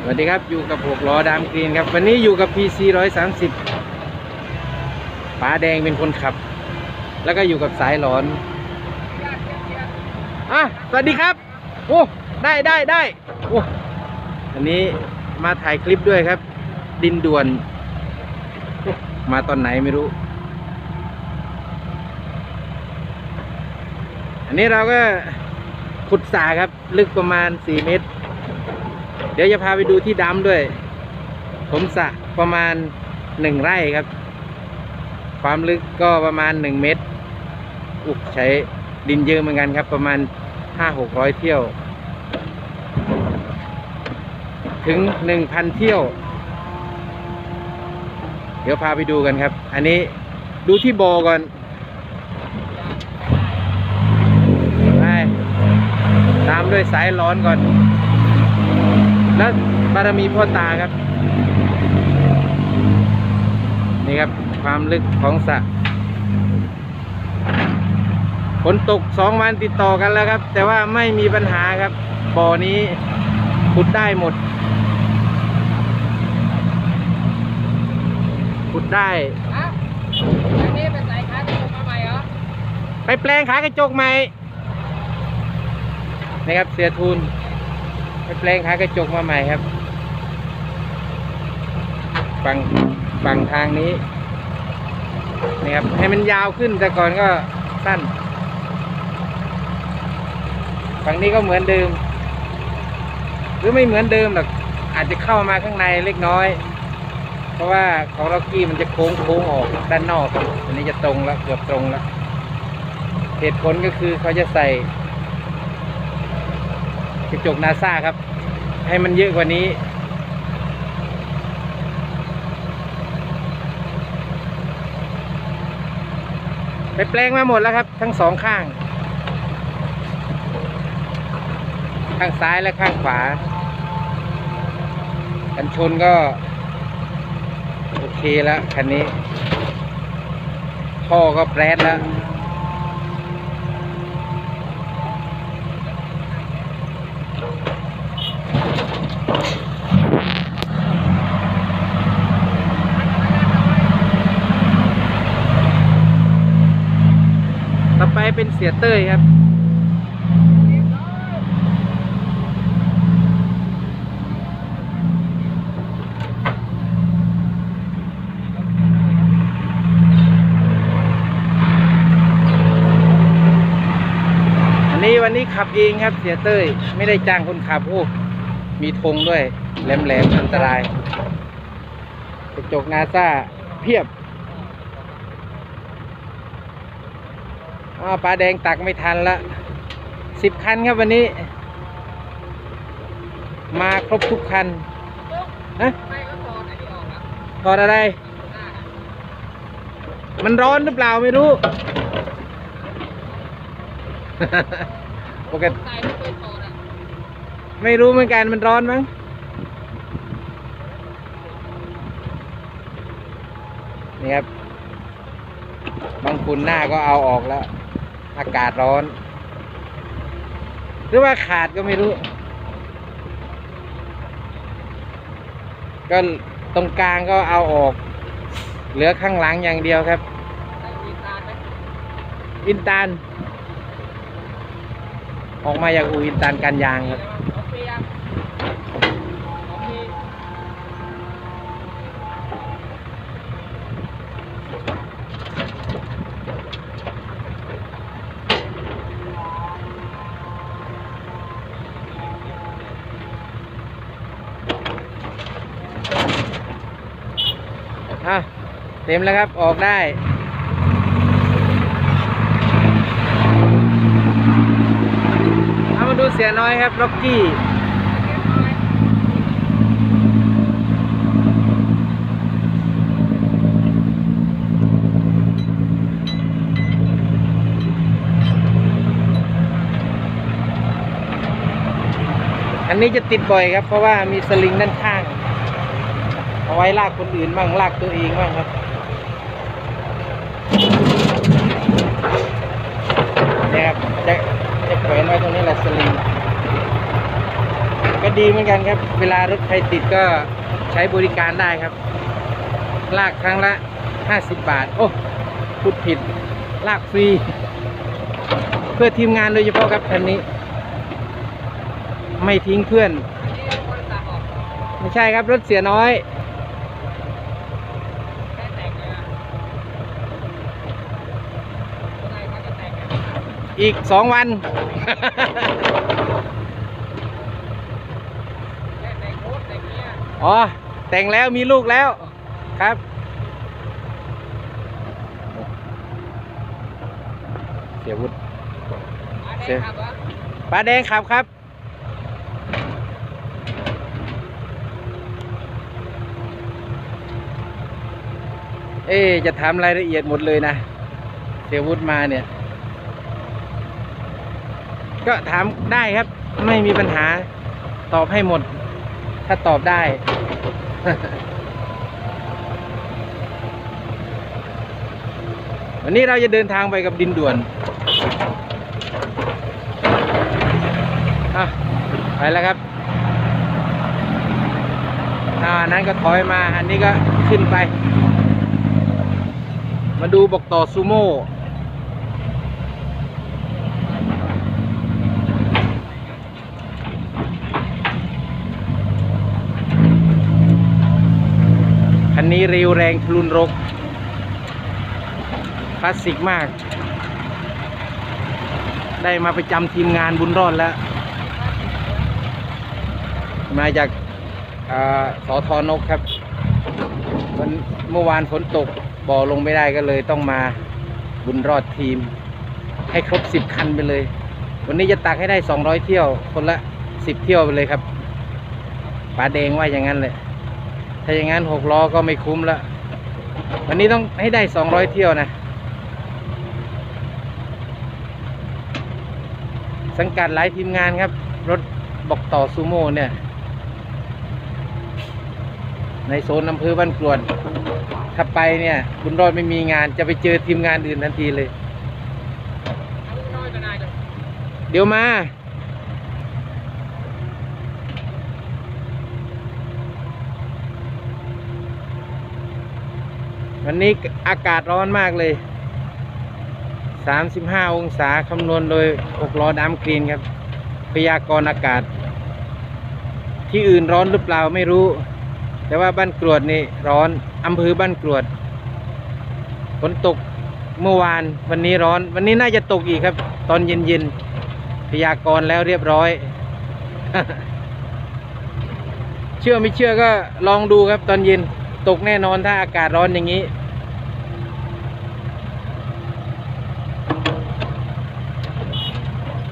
สวัสดีครับอยู่กับหกล้อดามกรีนครับ วันนี้อยู่กับ PC 130ป๋าแดงเป็นคนขับ แล้วก็อยู่กับสายหลอนอะสวัสดีครับ โอ้ได้ได้ได้โอ้อันนี้มาถ่ายคลิปด้วยครับ ดินด่วน มาตอนไหนไม่รู้ อันนี้เราก็ขุดสาครับ ลึกประมาณ 4 เมตร เดี๋ยวจะพาไปดูที่ดำด้วย ผมสะประมาณ1ไร่ครับ ความลึกก็ประมาณ1เมตร อุกใช้ดินเยอะเหมือนกันครับ ประมาณ5-600เที่ยว ถึง1,000เที่ยว เดี๋ยวพาไปดูกันครับ อันนี้ดูที่บอก่อนไปตามด้วยสายร้อนก่อน แล้วบารมีพ่อตาครับ นี่ครับความลึกของสระฝนตกสองวันติดต่อกันแล้วครับ แต่ว่าไม่มีปัญหาครับบ่อนี้ขุดได้หมดขุดได้ฮะอันนี้เป็นสายค้าที่ลงมาใหม่เหรอไปแปลงขากระจกใหม่นะครับเสียทุนไป แปลงขากระจกมาใหม่ครับฝั่งฝั่งทางนี้นี่ครับให้มันยาวขึ้นแต่ก่อนก็สั้นฝั่งนี้ก็เหมือนเดิม หรือไม่เหมือนเดิมหรอกอาจจะเข้ามาข้างในเล็กน้อย เพราะว่าของล็อกกี้มันจะโค้งโค้งออกด้านนอกอันนี้จะตรงแล้วเกือบตรงแล้วเหตุผลก็คือเขาจะใส่ กระจกนาซาครับ ให้มันเยอะกว่านี้ ไปแปลงมาหมดแล้วครับ ทั้งสองข้าง ข้างซ้ายและข้างขวา กันชนก็ โอเคแล้วคันนี้ ท่อก็แปรดแล้ว ไปเป็นเสียเต้ยครับ อันนี้วันนี้ขับเองครับเสียเต้ย ไม่ได้จ้างคนขับ โอ้ มีธงด้วยแหลมๆอันตรายกระจกนาซาเพียบ อ้าวปลาแดงตักไม่ทันละสิบคันครับวันนี้ มาครบทุกคันฮะถอดอะไร มันร้อนหรือเปล่าไม่รู้ ปกติใส่ไม่เคไม่รู้เหมือนกันมันร้อนมั้งนี่ครับบางคุณหน้าก็เอาออกแล้ว อากาศร้อน หรือว่าขาดก็ไม่รู้ ก็ตรงกลางก็เอาออก เหลือข้างหลังอย่างเดียวครับ อินตานออกมาจากอูอินตานกันยางครับ เต็มแล้วครับ ออกได้เอามาดูเสียน้อยครับล็อกกี้อันนี้จะติดบ่อยครับ เพราะว่ามีสลิงด้านข้าง เอาไว้ลากคนอื่นบ้างลากตัวเองบ้างครับ นี่ยครับจะจะแขวนไว้ตรงนี้แหละสลิงก็ดีเหมือนกันครับ เวลารถใครติดก็ใช้บริการได้ครับ ลากครั้งละ 50 บาท โอ้พูดผิด ลากฟรี เพื่อทีมงานโดยเฉพาะครับคันนี้ ไม่ทิ้งเพื่อน ไม่ใช่ครับรถเสียน้อย แค่แต่งเลยอะอะไรเขาจะแต่งกัน อีกสองวัน อ๋อ แต่งแล้วมีลูกแล้วครับเสียวุฒิปลาแดงขับครับเอ๊ะจะถามรายละเอียดหมดเลยนะ เสียวุฒิมาเนี่ย ก็ถามได้ครับ ไม่มีปัญหาตอบให้หมด ถ้าตอบได้ วันนี้เราจะเดินทางไปกับดินด่วนอะไปแล้วครับอ่าอันนั้นก็ถอยมา อันนี้ก็ขึ้นไป มาดูบอกต่อซูโม่ นี้เร็วแรงทะลุนรกคลาสสิกมาก ได้มาประจำทีมงานบุญรอดแล้ว มาจากาสอทอนกครับวันเมื่อวานฝนตกบ่อลงไม่ได้ก็เลยต้องมาบุญรอดทีม ให้ครบสิบคันไปเลย วันนี้จะตักให้ได้สองร้อยเที่ยว คนละสิบเที่ยวไปเลยครับป๋าแดงว่าอย่างนั้นเลย ถ้าอย่างนั้นหกล้อก็ไม่คุ้มละวันนี้ต้องให้ได้สองร้อยเที่ยวนะ สังกัดหลายทีมงานครับ รถบอกต่อซูโม่เนี่ย ในโซนอำเภอบ้านกรวดถ้าไปเนี่ยบุญรอดไม่มีงานจะไปเจอทีมงานอื่นทันทีเลยเอาน้อยก็นายจะเดี๋ยวมา วันนี้อากาศร้อนมากเลย 35 องศาคำนวณโดย6ล้อดำกรีนครับ พยากรณ์อากาศ ที่อื่นร้อนหรือเปล่าไม่รู้ แต่ว่าบ้านกรวดนี่ร้อนอำเภอบ้านกรวดฝนตกเมื่อวานวันนี้ร้อน วันนี้น่าจะตกอีกครับ ตอนเย็นๆพยากรณ์แล้วเรียบร้อย เชื่อไม่เชื่อก็ลองดูครับตอนเย็น ตกแน่นอนถ้าอากาศร้อนอย่างนี้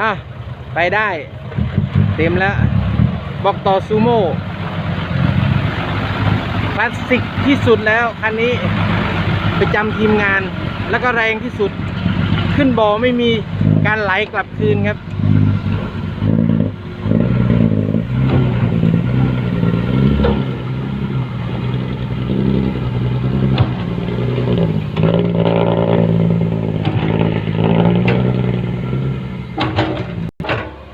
อะ ไปได้ เต็มแล้ว บอกต่อซูโม่คลาสสิกที่สุดแล้วคันนี้ประจำทีมงาน แล้วก็แรงที่สุด ขึ้นบ่อไม่มีการไหลกลับคืนครับ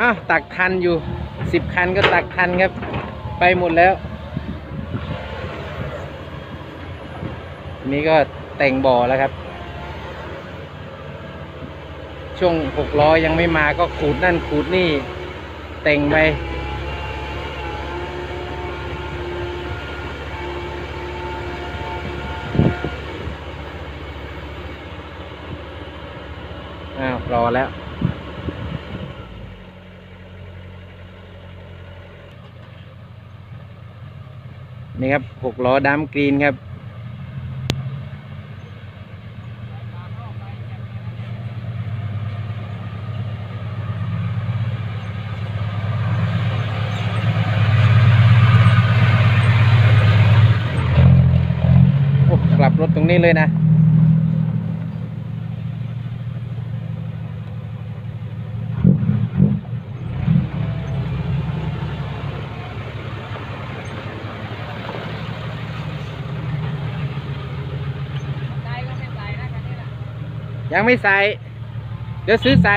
อ้าวตักทันอยู่สิบคันก็ตักทันครับ ไปหมดแล้ว นี่ก็แต่งบ่อแล้วครับ ช่วงหกล้อยังไม่มาก็ขูดนั่นขูดนี่ แต่งไป อ้าว รอ แล้ว นี่ครับหกล้อดำกรีนครับโอ้กลับรถตรงนี้เลยนะ ใส่ก็ไม่ใส่นะคันนี้นะ ยังไม่ใส่ เดี๋ยวซื้อใส่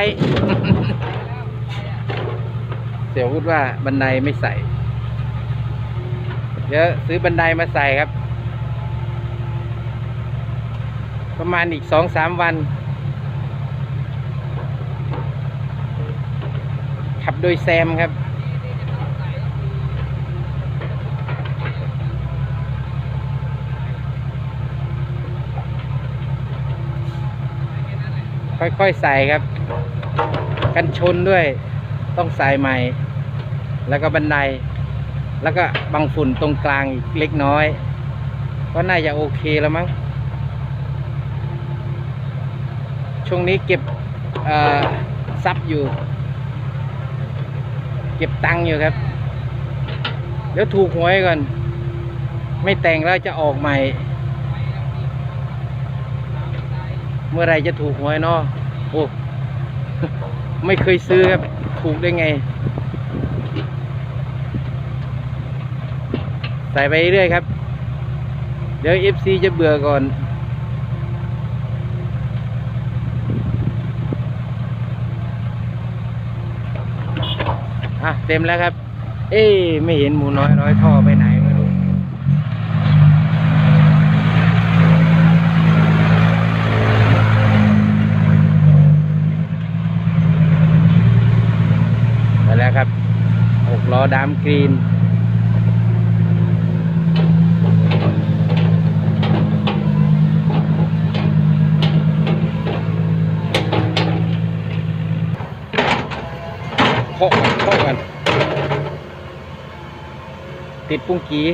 เสียวพูดว่าบันไดไม่ใส่ เดี๋ยวซื้อบันไดมาใส่ครับ ประมาณอีกสองสามวัน ขับโดยแซมครับ ค่อยๆใส่ครับ กันชนด้วยต้องใส่ใหม่ แล้วก็บันได แล้วก็บังฝุ่นตรงกลางอีกเล็กน้อย ก็น่าจะโอเคแล้วมั้งช่วงนี้เก็บซับอยู่ เก็บตังค์อยู่ครับ เดี๋ยวถูกหวยก่อน ไม่แต่งแล้วจะออกใหม่ เมื่อไรจะถูกหวยเนาะโอ้ไม่เคยซื้อครับ ถูกได้ไง ใส่ไปเรื่อยครับ เดี๋ยว FC จะเบื่อก่อน อะ เต็มแล้วครับ เอ๊ะไม่เห็นหมูน้อยร้อยท่อไปไหน ล้อดำกรีน โคกโกัน ติดปุ้งกี้